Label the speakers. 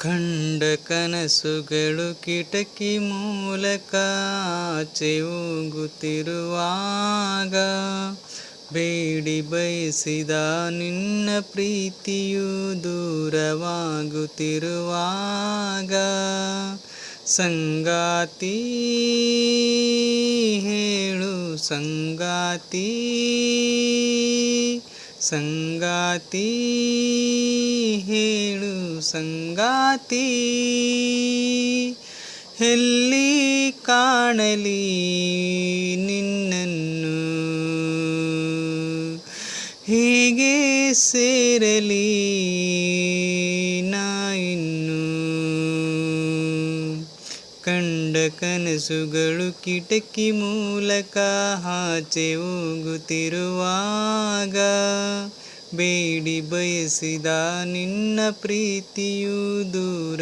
Speaker 1: ಕಂಡ ಕನಸುಗಳು ಕಿಟಕಿ ಮೂಲಕ ಆಚೆ ಹೋಗುತ್ತಿರುವಾಗ ಬೇಡಿ ಬಯಸಿದ ನಿನ್ನ ಪ್ರೀತಿಯು ದೂರವಾಗುತ್ತಿರುವಾಗ ಸಂಗಾತಿ ಹೇಳು ಸಂಗಾತಿ ಸಂಗಾತಿ ಹೇಳು ಸಂಗಾತಿ. ಎಲ್ಲಿ ಕಾಣಲಿ ನಿನ್ನನ್ನು? ಹೇಗೆ ಸೇರಲಿ ಇನ್ನು? ಕಂಡ ಕನಸುಗಳು ಕಿಟಕಿ ಮೂಲಕ ಆಚೆ ಹೋಗುತ್ತಿರುವಾಗ ಬೇಡಿ ಬಯಸಿದ ನಿನ್ನ ಪ್ರೀತಿಯು ದೂರವಾಗುತ್ತಿರುವಾಗ